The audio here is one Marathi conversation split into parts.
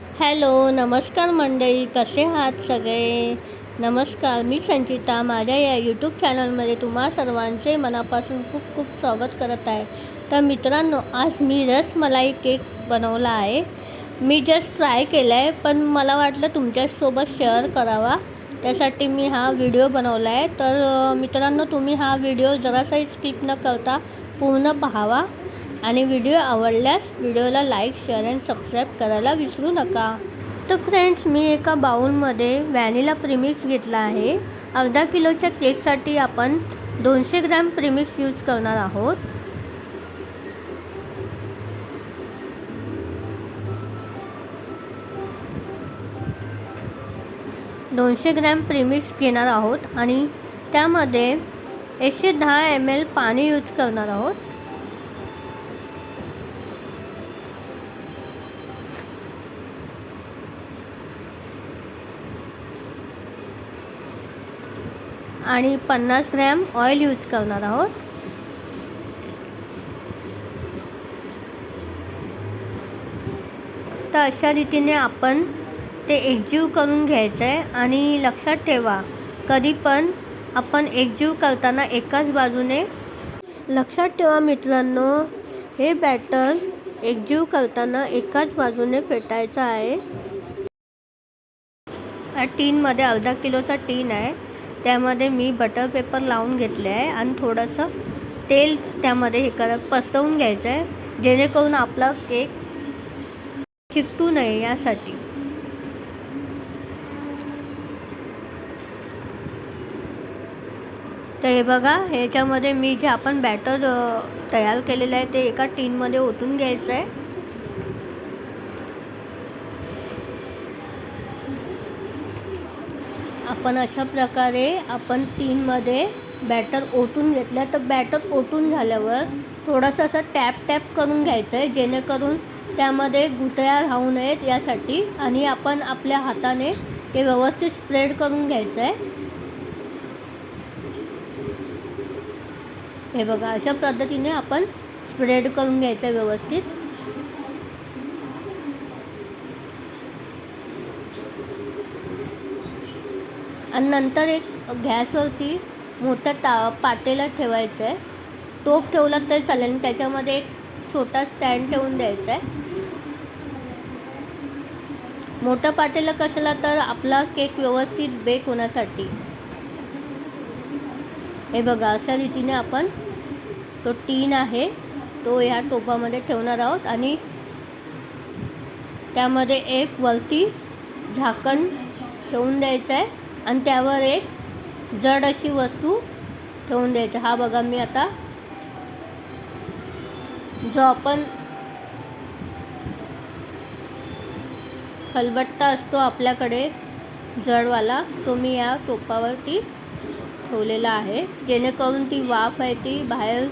हॅलो नमस्कार मंडळी कसे आहात सगळे? नमस्कार मी संचिता माझ्या या यूट्यूब चॅनलमध्ये तुम्हा सर्वांचे मनापासून खूप खूप स्वागत करत आहे. तर मित्रांनो आज मी रसमलाई केक बनवला आहे. मी जस्ट ट्राय केला आहे पण मला वाटलं तुमच्यासोबत शेअर करावा. त्यासाठी मी हा व्हिडिओ बनवला आहे तर मित्रांनो तुम्ही हा व्हिडिओ जरासाही स्किप न करता पूर्ण पाहावा. आणि व्हिडिओ आवडल्यास व्हिडिओला लाईक शेअर अँड सबस्क्राईब करायला विसरू नका. तर फ्रेंड्स मी एका बाऊलमध्ये व्हॅनिला प्रिमिक्स घेतला आहे. अर्धा किलोच्या केकसाठी आपण दोनशे ग्रॅम प्रिमिक्स यूज करणार आहोत. दोनशे ग्रॅम प्रिमिक्स घेणार आहोत आणि त्यामध्ये एकशे दहा एम एल पाणी यूज करणार आहोत. आणि पन्नास ग्रॅम ऑइल यूज करणार आहोत. तर अशा रीतीने आपण ते एकजीव करून घ्यायचं आहे आणि लक्षात ठेवा कधी पण आपण एकजीव करताना एकाच बाजूने लक्षात ठेवा मित्रांनो हे बॅटर एकजीव करताना एकाच बाजूने फेटायचं आहे. टीनमध्ये अर्धा किलोचा टीन आहे. त्यामध्ये मी बटर पेपर लावून घेतले आहे आणि थोडंसं तेल त्यामध्ये हे करत पसरवून घ्यायचं आहे जेणेकरून आपला केक चिकटू नये यासाठी. तर हे बघा ह्याच्यामध्ये मी जे आपण बॅटर तयार केलेलं आहे ते एका टीनमध्ये ओतून घ्यायचं आहे आपण अशा प्रकारे आपण टीनमध्ये बॅटर ओतून घेतलं तर बॅटर ओतून झाल्यावर थोडंसं असं टॅप टॅप करून घ्यायचं आहे जेणेकरून त्यामध्ये गुठळ्या राहू नयेत यासाठी आणि आपण आपल्या हाताने ते व्यवस्थित स्प्रेड करून घ्यायचं आहे. हे बघा अशा पद्धतीने आपण स्प्रेड करून घ्यायचं आहे व्यवस्थित. आणि नंतर एक गॅसवरती मोठं ता पातेलं ठेवायचं आहे. तोप ठेवला तर चालेल आणि त्याच्यामध्ये एक छोटा स्टँड ठेवून द्यायचा आहे. मोठं पातेलं कशाला तर आपला केक व्यवस्थित बेक होण्यासाठी. हे बघा अशा रीतीने आपण तो टीन आहे तो ह्या टोपामध्ये ठेवणार आहोत आणि त्यामध्ये एक वरती झाकण ठेवून द्यायचं आहे. आणि त्यावर एक जड अशी वस्तू ठेवून द्यायचं. हा बघा मी आता जो आपण खलबट्टा असतो आपल्याकडे जडवाला तो मी या टोपावरती ठेवलेला आहे. जेणेकरून ती वाफ आहे ती बाहेर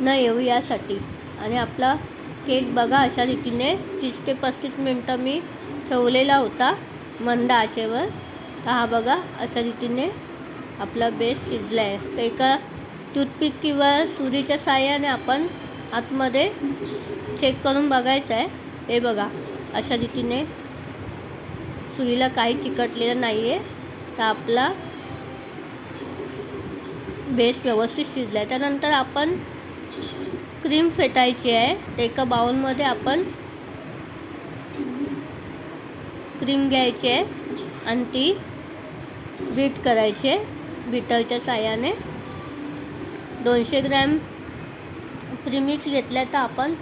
न येऊ यासाठी. आणि आपला केक बघा अशा रीतीने तीस ते पस्तीस मिनटं मी ठेवलेला होता मंद आचेवर. तर हा बघा अशा रीतीने आपला बेस शिजला आहे तर एका टूथपिक किंवा सुरीच्या साह्याने आपण आतमध्ये चेक करून बघायचं आहे. हे बघा अशा रीतीने सुरीला काही चिकटलेलं नाही आहे तर आपला बेस व्यवस्थित शिजला आहे त्यानंतर आपण क्रीम फेटायची आहे. तर एका बाउलमध्ये आपण क्रीम घ्यायची आहे. आणि ती बीट करायचे बीटरच्या साह्याने दोनशे ग्रॅम प्रीमिक्स घेतल्या तर आपण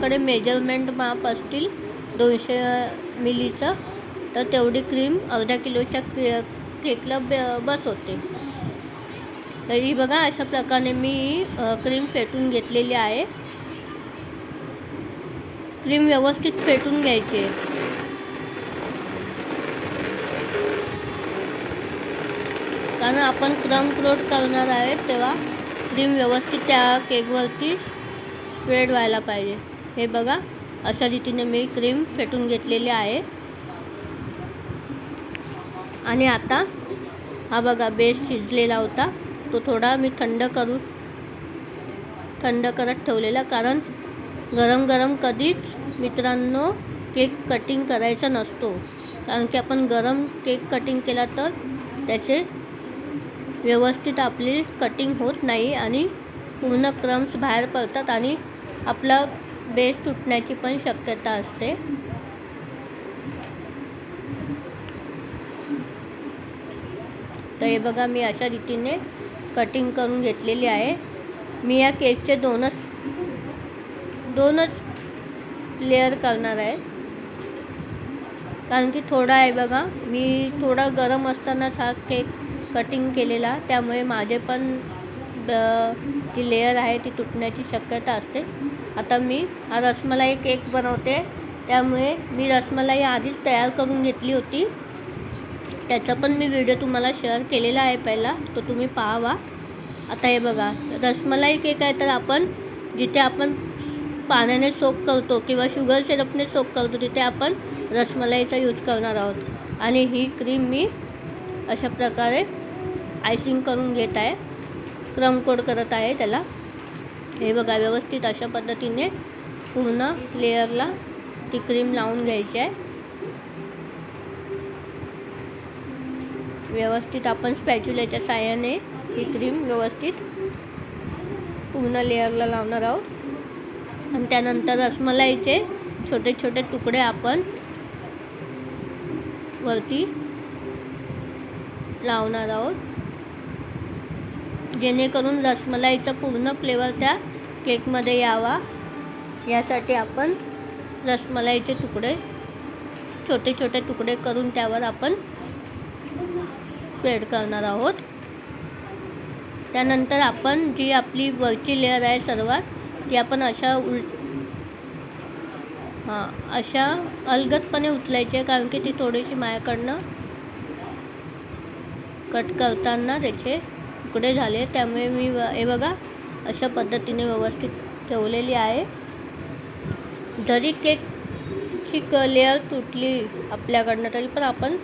कडे मेजरमेंट माप असतील दोनशे मिलीचं तर तेवढी क्रीम अर्ध्या किलोच्या के ब बस होते. तरी बघा अशा प्रकारे मी क्रीम फेटून घेतलेली आहे. क्रीम व्यवस्थित फेटून घ्यायची. कारण आपण क्रम क्रोट करणार आहे तेव्हा क्रीम व्यवस्थित त्या केकवरती स्प्रेड व्हायला पाहिजे. हे बघा अशा रीतीने मी क्रीम फेटून घेतलेली आहे. आणि आता हा बघा बेस शिजलेला होता. तो थोडा मी थंड करू थंड करत ठेवलेला. कारण गरम गरम कधीच मित्रांनो केक कटिंग करायचा नसतो. कारण की आपण गरम केक कटिंग केला तर त्याचे व्यवस्थित आपली कटिंग होत नाही आणि पूर्ण क्रम्स बाहेर पडतात आणि आपला बेस तुटण्याची पण शक्यता असते. तर हे बघा मी अशा रीतीने कटिंग करून घेतलेली आहे. मी या केकचे दोनच दोनच लेअर करणार आहे. कारण की थोडा आहे बघा मी थोडा गरम असतानाच हा केक कटिंग केलेला. त्यामुळे माझे पण ती लेअर आहे ती तुटण्याची शक्यता असते. आता मी हा रसमलाई केक बनवते. त्यामुळे मी रसमलाई आधीच तयार करून घेतली होती. त्याचा पण मी व्हिडिओ तुम्हाला शेअर केलेला आहे पहिला. तो तुम्ही पाहावा. आता हे बघा. रसमलाई केक आहे तर आपण जिथे आपण पाण्याने सोक करतो किंवा शुगर सिरपने सोक करतो तिथे आपण रसमलाईचा यूज करणार आहोत. आणि ही क्रीम मी अशा प्रकारे आयसिंग करून घेत आहे. क्रम कोड करत आहे त्याला. हे बघा व्यवस्थित अशा पद्धतीने पूर्ण लेअरला ती क्रीम लावून घ्यायची आहे. व्यवस्थित आपण स्पॅच्युलेच्या साह्याने ही क्रीम व्यवस्थित पूर्ण लेअरला लावणार आहोत. आणि त्यानंतर रसमलाईचे छोटे छोटे तुकडे आपण वरती लावणार आहोत. जेणेकरून रसमलाईचा पूर्ण फ्लेवर त्या केकमध्ये यावा. यासाठी आपण रसमलाईचे तुकडे छोटे छोटे तुकडे करून त्यावर आपण स्प्रेड करणार आहोत. त्यानंतर आपण जी आपली वरची लेअर आहे सर्वात ती आपण अशा उल हां अशा अलगदपणे उचलायची आहे कारण की ती थोडीशी माझ्याकडनं कट करताना त्याचे तुकडे झाले. त्यामुळे मी हे बघा अशा पद्धतीने व्यवस्थित ठेवलेली आहे. जरी केकची क लेअर तुटली आपल्याकडनं तरी पण आपण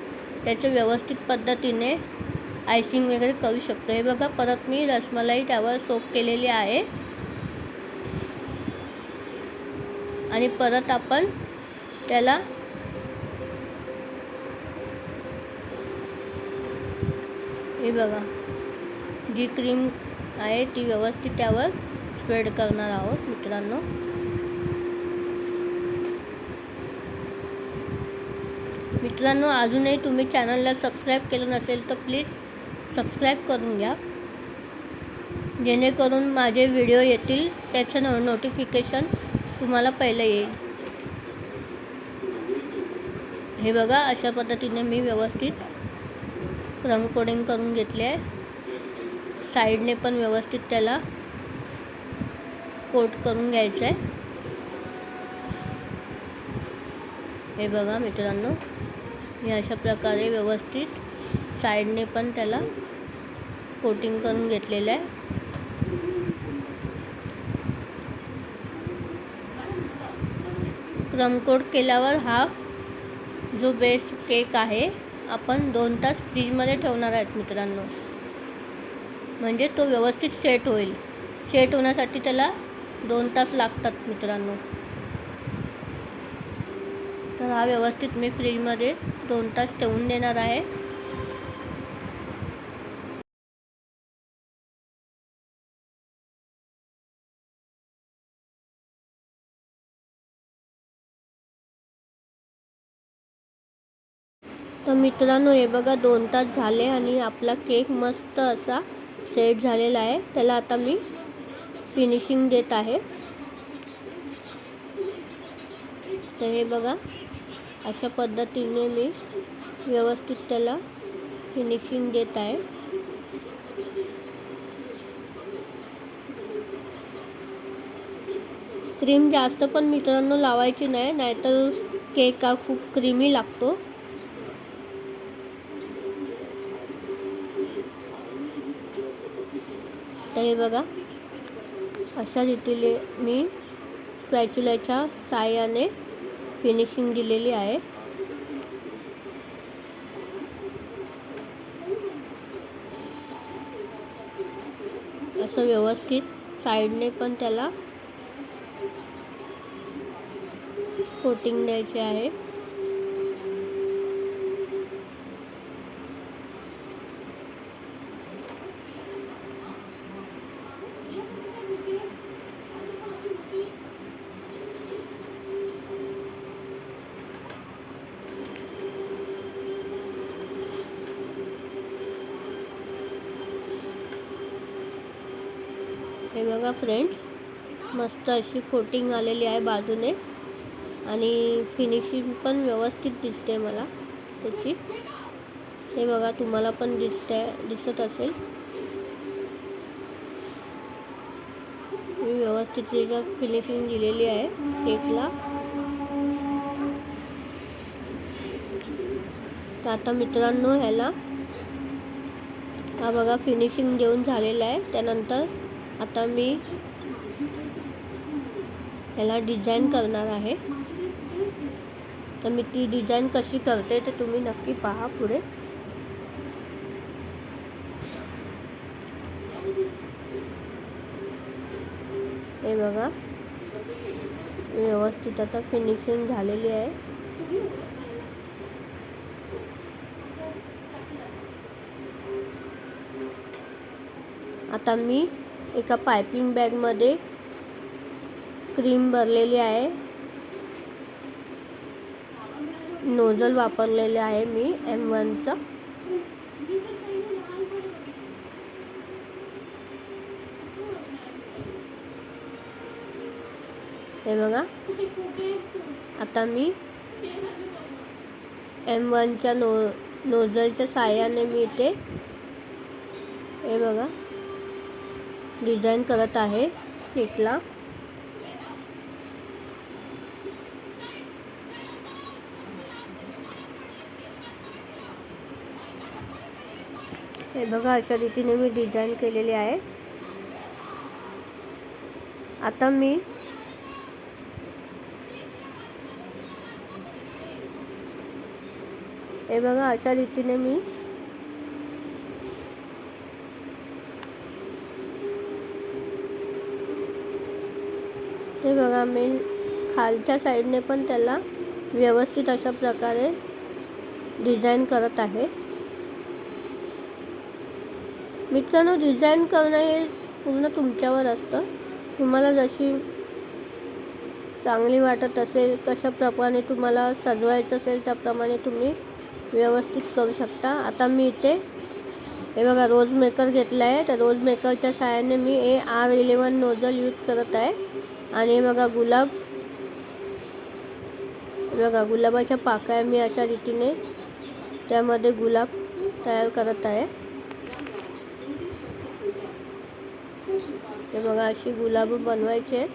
त्याचं व्यवस्थित पद्धतीने आयसिंग वगैरे करू शकतो. हे बघा परत मी रसमलाई त्यावर सोप केलेली आहे. आणि परत आपण त्याला हे बघा जी क्रीम आहे ती व्यवस्थित त्यावर स्प्रेड करणार आहोत मित्रांनो. मित्रांनो अजूनही तुम्ही चॅनलला सबस्क्राईब केलं नसेल तर प्लीज सबस्क्राईब करून घ्या. जेणेकरून माझे व्हिडिओ येतील त्याचं नो नोटिफिकेशन तुम्हाला पहिलं येईल. हे बघा अशा पद्धतीने मी व्यवस्थित क्रम कोडिंग करून घेतले आहे. साईडने पण व्यवस्थित त्याला कोट करून घ्यायचं आहे. हे बघा मित्रांनो. मी अशा प्रकारे व्यवस्थित साईडने पण त्याला कोटिंग करून घेतलेलं आहे. क्रमकोट केल्यावर हा जो बेस केक आहे आपण दोन तास फ्रीजमध्ये ठेवणार आहेत मित्रांनो. म्हणजे तो व्यवस्थित सेट होईल. सेट होण्यासाठी त्याला दोन तास लागतात मित्रांनो. तर हा व्यवस्थित मी फ्रीजमध्ये दोन तास ठेवून देणार आहे. तर मित्रांनो हे बघा दोन तास झाले आणि आपला केक मस्त असा सेट झालेला आहे. त्याला आता मी फिनिशिंग देत आहे. तर हे बघा अशा पद्धतीने मी व्यवस्थित त्याला फिनिशिंग देत आहे. क्रीम जास्त पण मित्रांनो लावायची नाही नाहीतर केक हा खूप क्रीमी लागतो. तर हे बघा अशा रीतीने मी स्पॅच्युलाच्या साहाय्याने फिनिशिंग दिलेली आहे. असं व्यवस्थित साईडने पण त्याला कोटिंग द्यायचे आहे. फ्रेंड्स मस्त अशी कोटिंग आलेली आहे बाजूने. आणि फिनिशिंग पण व्यवस्थित दिसते मला त्याची. हे बघा तुम्हाला पण दिसते दिसत असेल. मी व्यवस्थित त्याच्या फिनिशिंग दिलेली आहे केकला तर आता मित्रांनो ह्याला हा बघा फिनिशिंग देऊन झालेलं आहे. त्यानंतर आता मी ह्याला डिझाईन करणार आहे. तर मी ती डिझाईन कशी करते ते तुम्ही नक्की पहा पुढे. हे बघा व्यवस्थित आता फिनिशिंग झालेली आहे. आता मी एका पायपिंग बॅगमध्ये क्रीम भरलेली आहे. नोझल वापरलेले आहे मी एम वनचं हे बघा. आता मी एम वनच्या नो नोझलच्या साह्याने मी इथे हे बघा. डिझाईन करत आहे केकला हे बघा अशा रीतीने मी डिझाईन केलेली आहे. आता मी हे बघा अशा रीतीने मी ते बघा मी खालच्या साईडने पण त्याला व्यवस्थित अशा प्रकारे डिझाईन करत आहे. मित्रांनो डिझाईन करणं हे पूर्ण तुमच्यावर असतं. तुम्हाला जशी चांगली वाटत असेल कशा प्रकारे तुम्हाला सजवायचं असेल त्याप्रमाणे तुम्ही व्यवस्थित करू शकता. आता मी इथे हे बघा रोज मेकर घेतला आहे. तर रोज मेकरच्या सहाय्याने मी A R eleven nozzle use करत आहे. आणि बघा गुलाब. हे बघा गुलाबाच्या पाकळ्या मी अशा रीतीने त्यामध्ये गुलाब तयार करत आहे. हे बघा अशी गुलाब बनवायचे.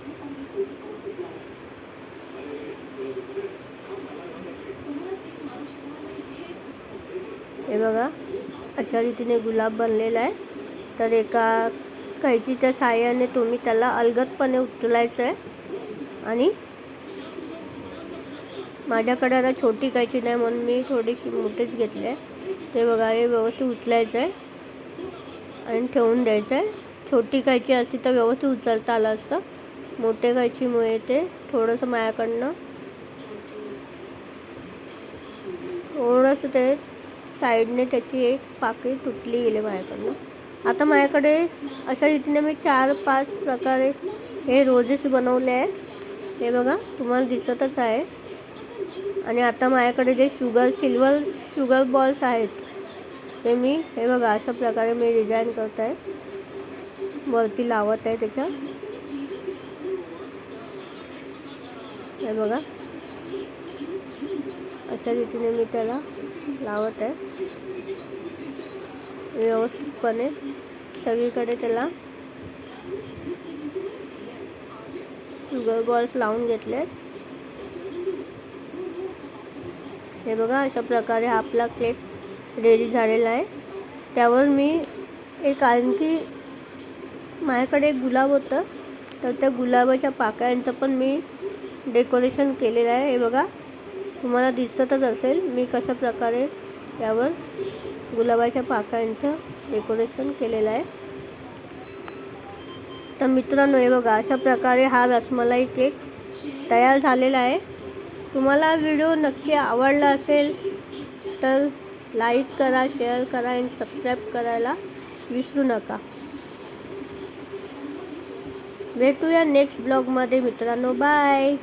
हे बघा अशा रीतीने गुलाब बनलेला आहे. तर एका कैचीच्या साह्याने तुम्ही त्याला अलगदपणे उचलायचं आहे आणि माझ्याकडे आता छोटी कैची नाही म्हणून मी थोडीशी मोठीच घेतली आहे. ते बघा हे व्यवस्थित उचलायचं आहे आणि ठेवून द्यायचं आहे छोटी कैची असती तर व्यवस्थित उचलता आलं असतं. मोठे कैचीमुळे ते थोडंसं माझ्याकडनं थोडंसं ते साईडने त्याची एक पाकळी तुटली गेली माझ्याकडनं. आता माझ्याकडे अशा रीतीने मी चार पाच प्रकारे हे रोजेस बनवले आहेत. हे बघा तुम्हाला दिसतच आहे. आणि आता माझ्याकडे जे शुगर सिल्वर शुगर बॉल्स आहेत ते मी हे बघा अशा प्रकारे मी डिझाईन करत आहे. वरती लावत आहे त्याच्या. हे बघा. अशा रीतीने मी त्याला लावत आहे. व्यवस्थितपणे सगळीकडे त्याला शुगर बॉल्स लावून घेतले हे बघा अशा प्रकारे आपला केक रेडी झालेला आहे. त्यावर मी एक आणखी माझ्याकडे एक गुलाब होतं. तर त्या गुलाबाच्या पाकळ्यांचं पण मी डेकोरेशन केलेलं आहे. हे बघा तुम्हाला दिसतच असेल मी कशा प्रकारे त्यावर गुलाबाच्या पाकळ्यांचं डेकोरेशन केलेलं आहे. तर मित्रांनो हे बघा अशा प्रकारे हा रसमलाई केक तयार झालेला आहे. तुम्हाला व्हिडिओ नक्की आवडला असेल तर लाईक करा शेअर करा आणि सबस्क्राईब करायला विसरू नका. भेटूया नेक्स्ट ब्लॉगमध्ये मित्रांनो. बाय!